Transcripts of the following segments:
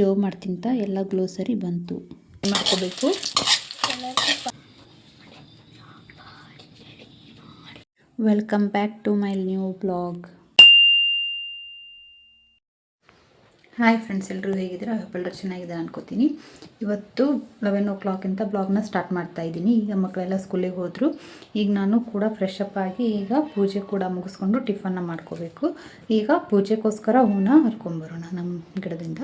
ಜಿಯೋ ಮಾಡ್ತಿಂತ ಎಲ್ಲ ಗ್ಲೋಸರಿ ಬಂತು. ಮಾಡ್ಕೋಬೇಕು. Welcome back to my new blog. Hi friends ಎಲ್ಲರೂ ಹೇಗಿದ್ದೀರಾ? ಎಲ್ಲರೂ ಚೆನ್ನಾಗಿದೆ ಅನ್ಕೋತೀನಿ. ಇವತ್ತು ಲೆವೆನ್ ಓ ಕ್ಲಾಕಿಂತ ಬ್ಲಾಗ್ನ ಸ್ಟಾರ್ಟ್ ಮಾಡ್ತಾ ಇದ್ದೀನಿ. ಈಗ ಮಕ್ಕಳೆಲ್ಲ ಸ್ಕೂಲಿಗೆ ಹೋದರು. ಈಗ ನಾನು ಕೂಡ ಫ್ರೆಶ್ ಅಪ್ ಆಗಿ ಈಗ ಪೂಜೆ ಕೂಡ ಮುಗಿಸ್ಕೊಂಡು ಟಿಫನ್ನ ಮಾಡ್ಕೋಬೇಕು. ಈಗ ಪೂಜೆಗೋಸ್ಕರ ಹೂನ ಹರ್ಕೊಂಬರೋಣ ನಮ್ಮ ಗಿಡದಿಂದ.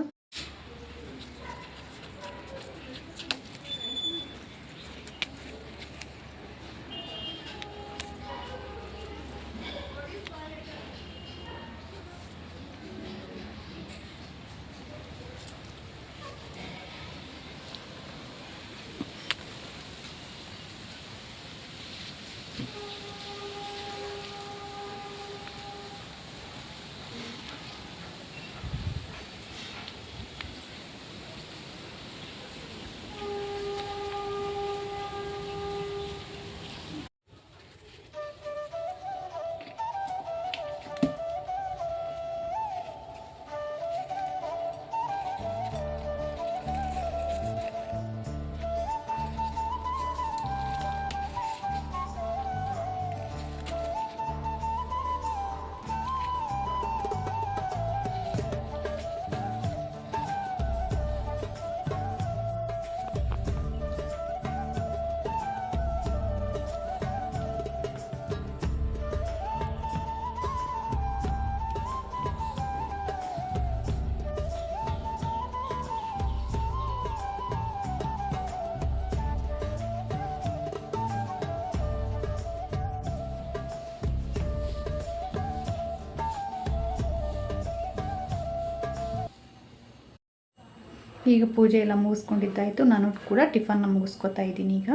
ಈಗ ಪೂಜೆ ಎಲ್ಲ ಮುಗಿಸ್ಕೊಂಡಿದ್ದಾಯಿತು. ನಾನು ಕೂಡ ಟಿಫನ್ನ ಮುಗಿಸ್ಕೊತಾ ಇದ್ದೀನಿ ಈಗ.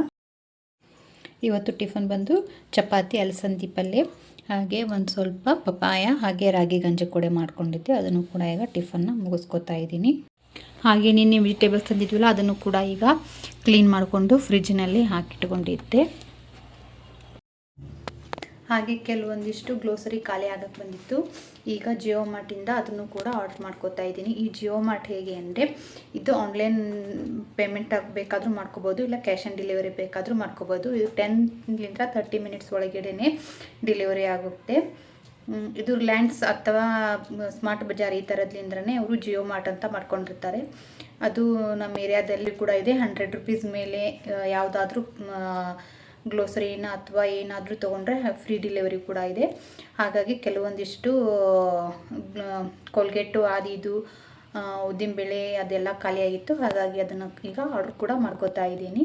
ಇವತ್ತು ಟಿಫನ್ ಬಂದು ಚಪಾತಿ, ಅಲಸಂದಿ ಪಲ್ಯ ಹಾಗೆ ಒಂದು ಸ್ವಲ್ಪ ಪಪಾಯ ಹಾಗೆ ರಾಗಿ ಗಂಜಿ ಕೂಡ ಮಾಡ್ಕೊಂಡಿದ್ದೆ. ಅದನ್ನು ಕೂಡ ಈಗ ಟಿಫನ್ನ ಮುಗಿಸ್ಕೊತಾ ಇದ್ದೀನಿ. ಹಾಗೆ ನಿನ್ನೆ ವೆಜಿಟೇಬಲ್ಸ್ ತಂದಿದ್ವಲ್ಲ, ಅದನ್ನು ಕೂಡ ಈಗ ಕ್ಲೀನ್ ಮಾಡಿಕೊಂಡು ಫ್ರಿಜ್ನಲ್ಲಿ ಹಾಕಿಟ್ಕೊಂಡಿದ್ದೆ. ಹಾಗೆ ಕೆಲವೊಂದಿಷ್ಟು ಗ್ಲೋಸರಿ ಖಾಲಿ ಆಗಕ್ಕೆ ಬಂದಿತ್ತು. ಈಗ ಜಿಯೋ ಮಾರ್ಟಿಂದ ಅದನ್ನು ಕೂಡ ಆರ್ಡರ್ ಮಾಡ್ಕೋತಾ ಇದ್ದೀನಿ. ಈ ಜಿಯೋ ಮಾರ್ಟ್ ಹೇಗೆ ಅಂದರೆ, ಇದು ಆನ್ಲೈನ್ ಪೇಮೆಂಟ್ ಬೇಕಾದರೂ ಮಾಡ್ಕೋಬೋದು, ಇಲ್ಲ ಕ್ಯಾಶ್ ಆನ್ ಡೆಲಿವರಿ ಬೇಕಾದರೂ ಮಾಡ್ಕೋಬೋದು. ಇದು ಟೆನ್ಲಿಂದ ತರ್ಟಿ ಮಿನಿಟ್ಸ್ ಒಳಗಡೆ ಡೆಲಿವರಿ ಆಗುತ್ತೆ. ಇದು ಲ್ಯಾಂಡ್ಸ್ ಅಥವಾ ಸ್ಮಾರ್ಟ್ ಬಜಾರ್ ಈ ಥರದ್ಲಿಂದನೇ ಅವರು ಜಿಯೋ ಮಾರ್ಟ್ ಅಂತ ಮಾಡ್ಕೊಂಡಿರ್ತಾರೆ. ಅದು ನಮ್ಮ ಏರಿಯಾದಲ್ಲಿ ಕೂಡ ಇದೆ. ಹಂಡ್ರೆಡ್ ರುಪೀಸ್ ಮೇಲೆ ಯಾವುದಾದ್ರೂ ಗ್ಲೋಸರಿನ ಅಥವಾ ಏನಾದರೂ ತೊಗೊಂಡ್ರೆ ಫ್ರೀ ಡೆಲಿವರಿ ಕೂಡ ಇದೆ. ಹಾಗಾಗಿ ಕೆಲವೊಂದಿಷ್ಟು ಕೋಲ್ಗೇಟು ಅದು ಇದು ಉದ್ದಿನಬೇಳೆ ಅದೆಲ್ಲ ಖಾಲಿಯಾಗಿತ್ತು. ಹಾಗಾಗಿ ಅದನ್ನು ಈಗ ಆರ್ಡ್ರ್ ಕೂಡ ಮಾಡ್ಕೋತಾ ಇದ್ದೀನಿ.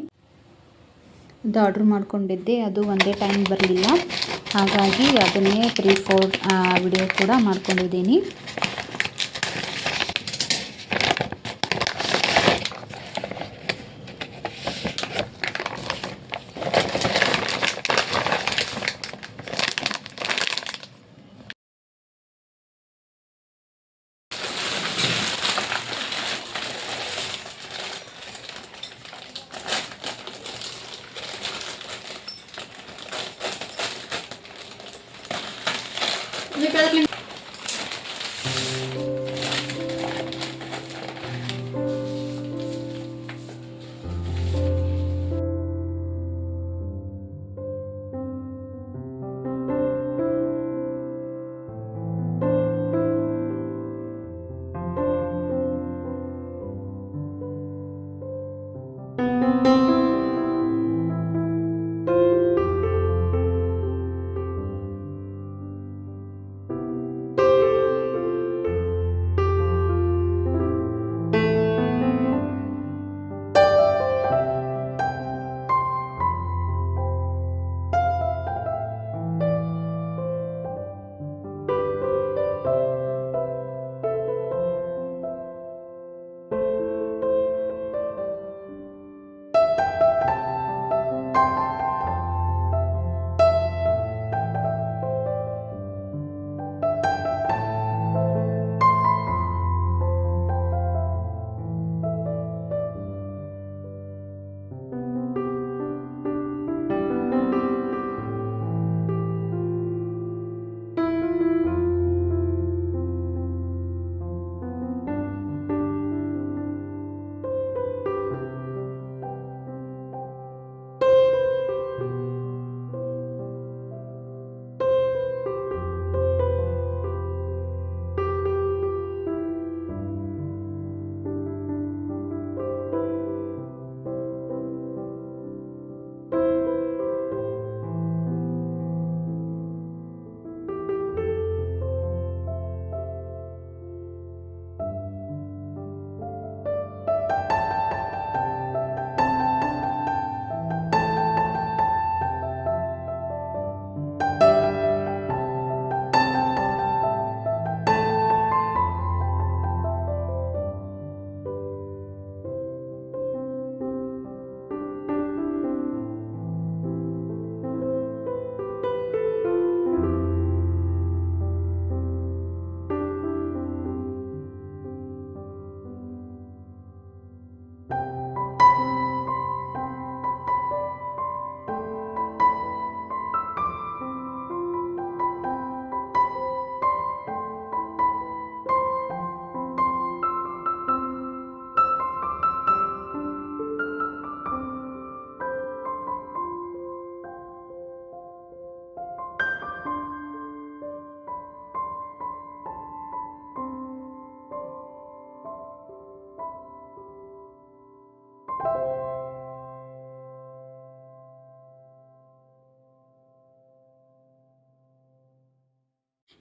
ಅದು ಆರ್ಡ್ರ್ ಮಾಡ್ಕೊಂಡಿದ್ದೆ. ಅದು ಒಂದೇ ಟೈಮ್ ಬರಲಿಲ್ಲ. ಹಾಗಾಗಿ ಅದನ್ನೇ ತ್ರೀ ಫೋರ್ ವಿಡಿಯೋ ಕೂಡ ಮಾಡ್ಕೊಂಡಿದ್ದೀನಿ.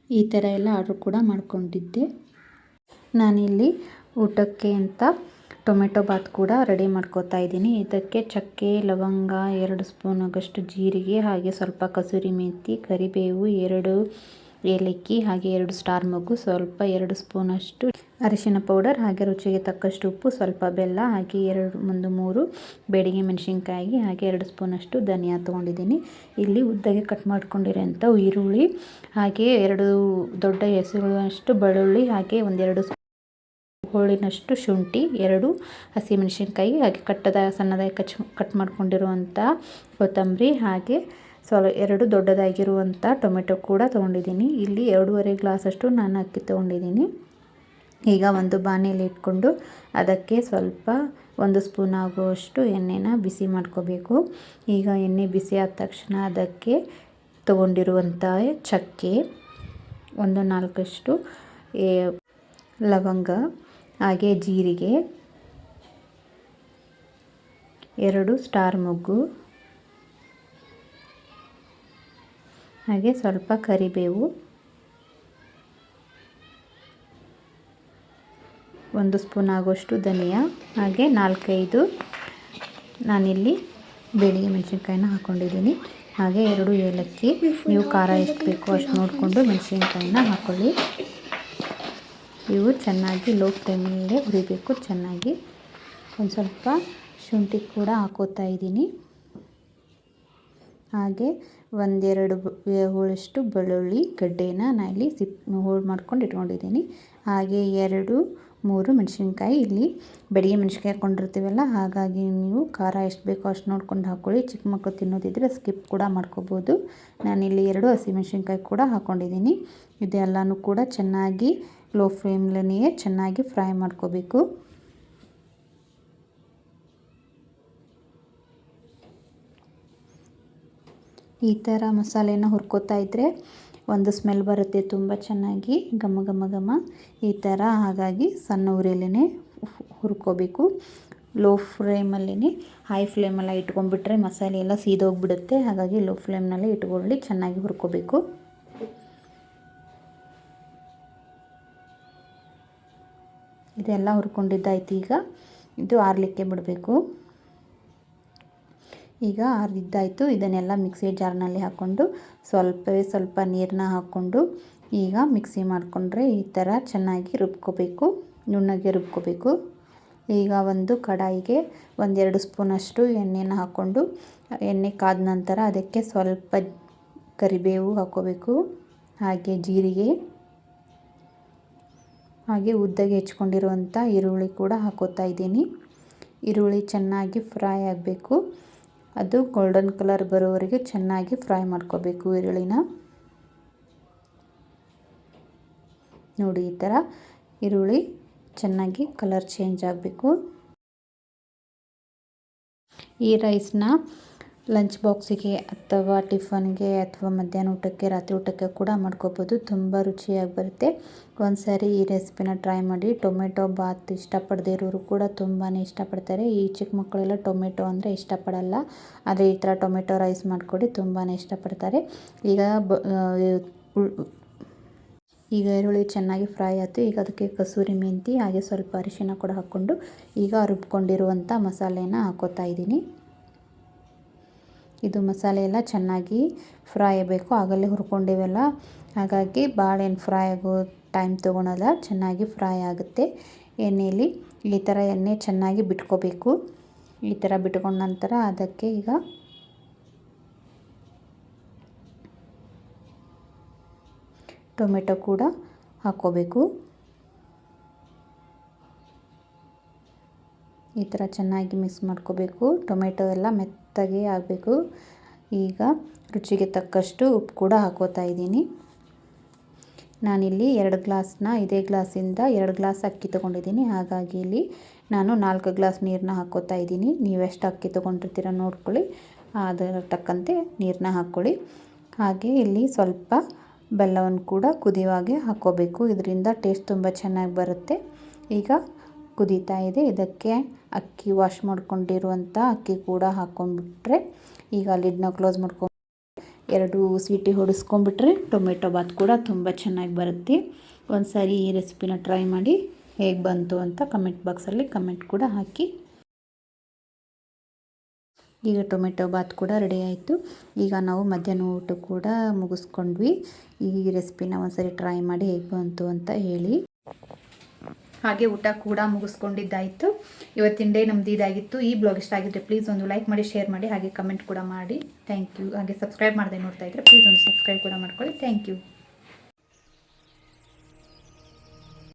ಈ ಥರ ಎಲ್ಲ ಆರ್ಡ್ರ್ ಕೂಡ ಮಾಡ್ಕೊಂಡಿದ್ದೆ. ನಾನಿಲ್ಲಿ ಊಟಕ್ಕೆ ಅಂತ ಟೊಮೆಟೊ ಬಾತ್ ಕೂಡ ರೆಡಿ ಮಾಡ್ಕೋತಾ ಇದ್ದೀನಿ. ಇದಕ್ಕೆ ಚಕ್ಕೆ, ಲವಂಗ, ಎರಡು ಸ್ಪೂನ್ ಆಗಷ್ಟು ಜೀರಿಗೆ, ಹಾಗೆ ಸ್ವಲ್ಪ ಕಸೂರಿ ಮೆಂತಿ, ಕರಿಬೇವು, ಎರಡು ಏಲಕ್ಕಿ, ಹಾಗೆ ಎರಡು ಸ್ಟಾರ್ ಮಗು, ಸ್ವಲ್ಪ ಎರಡು ಸ್ಪೂನಷ್ಟು ಅರಿಶಿನ ಪೌಡರ್ ಹಾಗೆ ರುಚಿಗೆ ತಕ್ಕಷ್ಟು ಉಪ್ಪು, ಸ್ವಲ್ಪ ಬೆಲ್ಲ, ಹಾಗೆ ಎರಡು, ಒಂದು, ಮೂರು ಬೇಡಿಗೆ ಮೆಣಸಿನ್ಕಾಯಿ, ಹಾಗೆ ಎರಡು ಸ್ಪೂನಷ್ಟು ಧನಿಯಾ ತೊಗೊಂಡಿದ್ದೀನಿ. ಇಲ್ಲಿ ಉದ್ದಗೆ ಕಟ್ ಮಾಡ್ಕೊಂಡಿರೋಂಥ ಈರುಳ್ಳಿ, ಹಾಗೆ ಎರಡು ದೊಡ್ಡ ಹೆಸರುಗಳಷ್ಟು ಬೆಳ್ಳುಳ್ಳಿ, ಹಾಗೆ ಒಂದೆರಡು ಹೋಳಿನಷ್ಟು ಶುಂಠಿ, ಎರಡು ಹಸಿಮೆಣಸಿನ್ಕಾಯಿ ಹಾಗೆ ಕಟ್ಟದ ಸಣ್ಣದಾಗಿ ಕಚ್ ಕಟ್ ಮಾಡ್ಕೊಂಡಿರುವಂಥ ಕೊತ್ತಂಬರಿ, ಹಾಗೆ ಸ್ವಲ್ಪ ಎರಡು ದೊಡ್ಡದಾಗಿರುವಂಥ ಟೊಮೆಟೊ ಕೂಡ ತೊಗೊಂಡಿದ್ದೀನಿ. ಇಲ್ಲಿ ಎರಡೂವರೆ ಗ್ಲಾಸಷ್ಟು ನಾನು ಅಕ್ಕಿ ತೊಗೊಂಡಿದ್ದೀನಿ. ಈಗ ಒಂದು ಬಾಣಲೆಯಲ್ಲಿ ಇಟ್ಕೊಂಡು ಅದಕ್ಕೆ ಸ್ವಲ್ಪ ಒಂದು ಸ್ಪೂನ್ ಆಗುವಷ್ಟು ಎಣ್ಣೆನ ಬಿಸಿ ಮಾಡ್ಕೋಬೇಕು. ಈಗ ಎಣ್ಣೆ ಬಿಸಿ ಆದ ತಕ್ಷಣ ಅದಕ್ಕೆ ತಗೊಂಡಿರುವಂಥ ಚಕ್ಕೆ, ಒಂದು ನಾಲ್ಕಷ್ಟು ಲವಂಗ, ಹಾಗೆ ಜೀರಿಗೆ, ಎರಡು ಸ್ಟಾರ್ ಮೊಗ್ಗು, ಹಾಗೆ ಸ್ವಲ್ಪ ಕರಿಬೇವು ಒಂದು ಸ್ಪೂನ್ ಆಗೋಷ್ಟು ಧನಿಯಾ, ಹಾಗೆ ನಾಲ್ಕೈದು. ನಾನಿಲ್ಲಿ ಬೇಡಿಗೆ ಮೆಣಸಿನ್ಕಾಯಿನ ಹಾಕ್ಕೊಂಡಿದ್ದೀನಿ ಹಾಗೆ ಎರಡು ಏಲಕ್ಕಿ. ನೀವು ಖಾರ ಎಷ್ಟು ಬೇಕೋ ಅಷ್ಟು ನೋಡಿಕೊಂಡು ಮೆಣಸಿನ್ಕಾಯಿನ ಹಾಕ್ಕೊಳ್ಳಿ ಇವು ಚೆನ್ನಾಗಿ ಲೋ ಫ್ಲೇಮಲ್ಲೇ ಹುರಿಬೇಕು, ಚೆನ್ನಾಗಿ. ಒಂದು ಸ್ವಲ್ಪ ಶುಂಠಿ ಕೂಡ ಹಾಕೋತಾ ಇದ್ದೀನಿ. ಹಾಗೆ ಒಂದೆರಡು ಹೋಳಷ್ಟು ಬೆಳ್ಳುಳ್ಳಿ, ಗಡ್ಡೆನ ನಾನಿಲ್ಲಿ ಸಿಪ್ ಹೋಳು ಮಾಡ್ಕೊಂಡು ಇಟ್ಕೊಂಡಿದ್ದೀನಿ. ಹಾಗೆ ಎರಡು ಮೂರು ಮೆಣಸಿನ್ಕಾಯಿ ಇಲ್ಲಿ ಬೆಳಿಗ್ಗೆ ಮೆಣಸಿನ್ಕಾಯಿ ಹಾಕ್ಕೊಂಡಿರ್ತೀವಲ್ಲ ಹಾಗಾಗಿ ನೀವು ಖಾರ ಎಷ್ಟು ಬೇಕೋ ಅಷ್ಟು ನೋಡ್ಕೊಂಡು ಹಾಕ್ಕೊಳ್ಳಿ ಚಿಕ್ಕ ಮಕ್ಕಳು ತಿನ್ನೋದಿದ್ದರೆ ಸ್ಕಿಪ್ ಕೂಡ ಮಾಡ್ಕೋಬೋದು. ನಾನಿಲ್ಲಿ ಎರಡು ಹಸಿಮೆಣಸಿನ್ಕಾಯಿ ಕೂಡ ಹಾಕ್ಕೊಂಡಿದ್ದೀನಿ ಇದೆಲ್ಲನೂ ಕೂಡ ಚೆನ್ನಾಗಿ ಲೋ ಫ್ಲೇಮ್ಲೇ ಚೆನ್ನಾಗಿ ಫ್ರೈ ಮಾಡ್ಕೋಬೇಕು. ಈ ಥರ ಮಸಾಲೆನ ಹುರ್ಕೋತಾ ಇದ್ದರೆ ಒಂದು ಸ್ಮೆಲ್ ಬರುತ್ತೆ ತುಂಬ ಚೆನ್ನಾಗಿ, ಘಮ ಘಮ ಘಮ. ಈ ಥರ ಹಾಗಾಗಿ ಸಣ್ಣ ಉರಿಯಲ್ಲೇ ಹುರ್ಕೋಬೇಕು. ಲೋ ಫ್ಲೇಮಲ್ಲೇ ಹೈ ಫ್ಲೇಮೆಲ್ಲ ಇಟ್ಕೊಂಡ್ಬಿಟ್ರೆ ಮಸಾಲೆ ಎಲ್ಲ ಸೀದೋಗ್ಬಿಡುತ್ತೆ. ಹಾಗಾಗಿ ಲೋ ಫ್ಲೇಮ್ನಲ್ಲೇ ಇಟ್ಕೊಳ್ಳಿ, ಚೆನ್ನಾಗಿ ಹುರ್ಕೋಬೇಕು. ಇದೆಲ್ಲ ಹುರ್ಕೊಂಡಿದ್ದಾಯ್ತು ಈಗ. ಇದು ಆರಲಿಕ್ಕೆ ಬಿಡಬೇಕು. ಈಗ ಅರ್ದಿದ್ದಾಯಿತು. ಇದನ್ನೆಲ್ಲ ಮಿಕ್ಸಿ ಜಾರ್ನಲ್ಲಿ ಹಾಕ್ಕೊಂಡು ಸ್ವಲ್ಪವೇ ಸ್ವಲ್ಪ ನೀರನ್ನ ಹಾಕ್ಕೊಂಡು ಈಗ ಮಿಕ್ಸಿ ಮಾಡಿಕೊಂಡ್ರೆ ಈ ಥರ ಚೆನ್ನಾಗಿ ರುಬ್ಕೋಬೇಕು, ನುಣ್ಣಗೆ ರುಬ್ಕೋಬೇಕು. ಈಗ ಒಂದು ಕಡಾಯಿಗೆ ಒಂದೆರಡು ಸ್ಪೂನಷ್ಟು ಎಣ್ಣೆನ ಹಾಕ್ಕೊಂಡು ಎಣ್ಣೆ ಕಾದ ನಂತರ ಅದಕ್ಕೆ ಸ್ವಲ್ಪ ಕರಿಬೇವು ಹಾಕ್ಕೋಬೇಕು. ಹಾಗೆ ಜೀರಿಗೆ, ಹಾಗೆ ಉದ್ದಗೆ ಹೆಚ್ಕೊಂಡಿರುವಂಥ ಈರುಳ್ಳಿ ಕೂಡ ಹಾಕೋತಾ ಇದ್ದೀನಿ. ಈರುಳ್ಳಿ ಚೆನ್ನಾಗಿ ಫ್ರೈ ಆಗಬೇಕು. ಅದು ಗೋಲ್ಡನ್ ಕಲರ್ ಬರೋವರೆಗೆ ಚೆನ್ನಾಗಿ ಫ್ರೈ ಮಾಡ್ಕೋಬೇಕು ಈರುಳ್ಳಿನ. ನೋಡಿ, ಈ ಥರ ಈರುಳ್ಳಿ ಚೆನ್ನಾಗಿ ಕಲರ್ ಚೇಂಜ್ ಆಗಬೇಕು. ಈ ರೈಸ್ನ ಲಂಚ್ ಬಾಕ್ಸಿಗೆ ಅಥವಾ ಟಿಫನ್ಗೆ ಅಥವಾ ಮಧ್ಯಾಹ್ನ ಊಟಕ್ಕೆ, ರಾತ್ರಿ ಊಟಕ್ಕೆ ಕೂಡ ಮಾಡ್ಕೋಬೋದು. ತುಂಬ ರುಚಿಯಾಗಿ ಬರುತ್ತೆ. ಒಂದು ಸಾರಿ ಈ ರೆಸಿಪಿನ ಟ್ರೈ ಮಾಡಿ. ಟೊಮೆಟೊ ಬಾತ್ ಇಷ್ಟಪಡದೇ ಇರೋರು ಕೂಡ ತುಂಬಾ ಇಷ್ಟಪಡ್ತಾರೆ. ಈ ಚಿಕ್ಕ ಮಕ್ಕಳೆಲ್ಲ ಟೊಮೆಟೊ ಅಂದರೆ ಇಷ್ಟಪಡಲ್ಲ. ಆದರೆ ಈ ಥರ ಟೊಮೆಟೊ ರೈಸ್ ಮಾಡಿಕೊಡಿ ತುಂಬಾ ಇಷ್ಟಪಡ್ತಾರೆ. ಈಗ ಈಗ ಈರುಳ್ಳಿ ಚೆನ್ನಾಗಿ ಫ್ರೈ ಆಯಿತು. ಈಗ ಅದಕ್ಕೆ ಕಸೂರಿ ಮೆಂತಿ, ಹಾಗೆ ಸ್ವಲ್ಪ ಅರಿಶಿನ ಕೂಡ ಹಾಕ್ಕೊಂಡು ಈಗ ರುಬ್ಕೊಂಡಿರುವಂಥ ಮಸಾಲೆನ ಹಾಕೋತಾ ಇದ್ದೀನಿ. ಇದು ಮಸಾಲೆ ಎಲ್ಲ ಚೆನ್ನಾಗಿ ಫ್ರೈ ಆಗಬೇಕು. ಆಗಲೇ ಹುರ್ಕೊಂಡಿವೆಲ್ಲ. ಹಾಗಾಗಿ ಭಾಳ ಏನು ಫ್ರೈ ಆಗೋ ಟೈಮ್ ತೊಗೊಳಲ್ಲ. ಚೆನ್ನಾಗಿ ಫ್ರೈ ಆಗುತ್ತೆ. ಎಣ್ಣೆಯಲ್ಲಿ ಈ ಥರ ಎಣ್ಣೆ ಚೆನ್ನಾಗಿ ಬಿಟ್ಕೋಬೇಕು. ಈ ಥರ ಬಿಟ್ಕೊಂಡ ನಂತರ ಅದಕ್ಕೆ ಈಗ ಟೊಮೆಟೊ ಕೂಡ ಹಾಕ್ಕೋಬೇಕು. ಈ ಥರ ಚೆನ್ನಾಗಿ ಮಿಕ್ಸ್ ಮಾಡ್ಕೋಬೇಕು. ಟೊಮೆಟೊ ಎಲ್ಲ ಮೆತ್ತಗೆ ಆಗಬೇಕು. ಈಗ ರುಚಿಗೆ ತಕ್ಕಷ್ಟು ಉಪ್ಪು ಕೂಡ ಹಾಕೋತಾ ಇದ್ದೀನಿ. ನಾನಿಲ್ಲಿ ಎರಡು ಗ್ಲಾಸ್ನ, ಇದೇ ಗ್ಲಾಸಿಂದ ಎರಡು ಗ್ಲಾಸ್ ಅಕ್ಕಿ ತೊಗೊಂಡಿದ್ದೀನಿ. ಹಾಗಾಗಿ ಇಲ್ಲಿ ನಾನು ನಾಲ್ಕು ಗ್ಲಾಸ್ ನೀರನ್ನ ಹಾಕೋತಾ ಇದ್ದೀನಿ. ನೀವೆಷ್ಟು ಅಕ್ಕಿ ತೊಗೊಂಡಿರ್ತೀರ ನೋಡ್ಕೊಳ್ಳಿ. ಅದರ ತಕ್ಕಂತೆ ನೀರನ್ನ ಹಾಕ್ಕೊಳ್ಳಿ ಹಾಗೆ ಇಲ್ಲಿ ಸ್ವಲ್ಪ ಬೆಲ್ಲವನ್ನು ಕೂಡ ಕುದಿಯುವಾಗೆ ಹಾಕ್ಕೋಬೇಕು ಇದರಿಂದ ಟೇಸ್ಟ್ ತುಂಬ ಚೆನ್ನಾಗಿ ಬರುತ್ತೆ. ಈಗ ಕುದೀತಾ ಇದೆ. ಇದಕ್ಕೆ ಅಕ್ಕಿ ವಾಶ್ ಮಾಡ್ಕೊಂಡಿರುವಂಥ ಅಕ್ಕಿ ಕೂಡ ಹಾಕ್ಕೊಂಡ್ಬಿಟ್ರೆ ಈಗ ಲಿಡ್ನ ಕ್ಲೋಸ್ ಮಾಡ್ಕೊಂಡು ಎರಡು ಸ್ವೀಟಿ ಹೊಡಿಸ್ಕೊಂಡ್ಬಿಟ್ರೆ ಟೊಮೆಟೊ ಬಾತ್ ಕೂಡ ತುಂಬ ಚೆನ್ನಾಗಿ ಬರುತ್ತೆ. ಒಂದು ಸಾರಿ ಈ ರೆಸಿಪಿನ ಟ್ರೈ ಮಾಡಿ ಹೇಗೆ ಬಂತು ಅಂತ ಕಮೆಂಟ್ ಬಾಕ್ಸಲ್ಲಿ ಕಮೆಂಟ್ ಕೂಡ ಹಾಕಿ. ಈಗ ಟೊಮೆಟೊ ಬಾತ್ ಕೂಡ ರೆಡಿ ಆಯಿತು. ಈಗ ನಾವು ಮಧ್ಯಾಹ್ನ ಊಟ ಕೂಡ ಮುಗಿಸ್ಕೊಂಡ್ವಿ. ಈ ರೆಸಿಪಿನ ಒಂದ್ಸರಿ ಟ್ರೈ ಮಾಡಿ ಹೇಗೆ ಬಂತು ಅಂತ ಹೇಳಿ. ಹಾಗೆ ಊಟ ಕೂಡ ಮುಗಿಸ್ಕೊಂಡಿದ್ದಾಯಿತು. ಇವತ್ತಿನ ಡೇ ನಮ್ದು ಇದಾಗಿತ್ತು. ಈ ಬ್ಲಾಗ್ ಇಷ್ಟ ಆಗಿದ್ದರೆ ಪ್ಲೀಸ್ ಒಂದು ಲೈಕ್ ಮಾಡಿ ಶೇರ್ ಮಾಡಿ, ಹಾಗೆ ಕಮೆಂಟ್ ಕೂಡ ಮಾಡಿ. ಥ್ಯಾಂಕ್ ಯು ಹಾಗೆ ಸಬ್ಸ್ಕ್ರೈಬ್ ಮಾಡದೆ ನೋಡ್ತಾ ಇದ್ರೆ ಪ್ಲೀಸ್ ಒಂದು ಸಬ್ಸ್ಕ್ರೈಬ್ ಕೂಡ ಮಾಡ್ಕೊಳ್ಳಿ. Thank you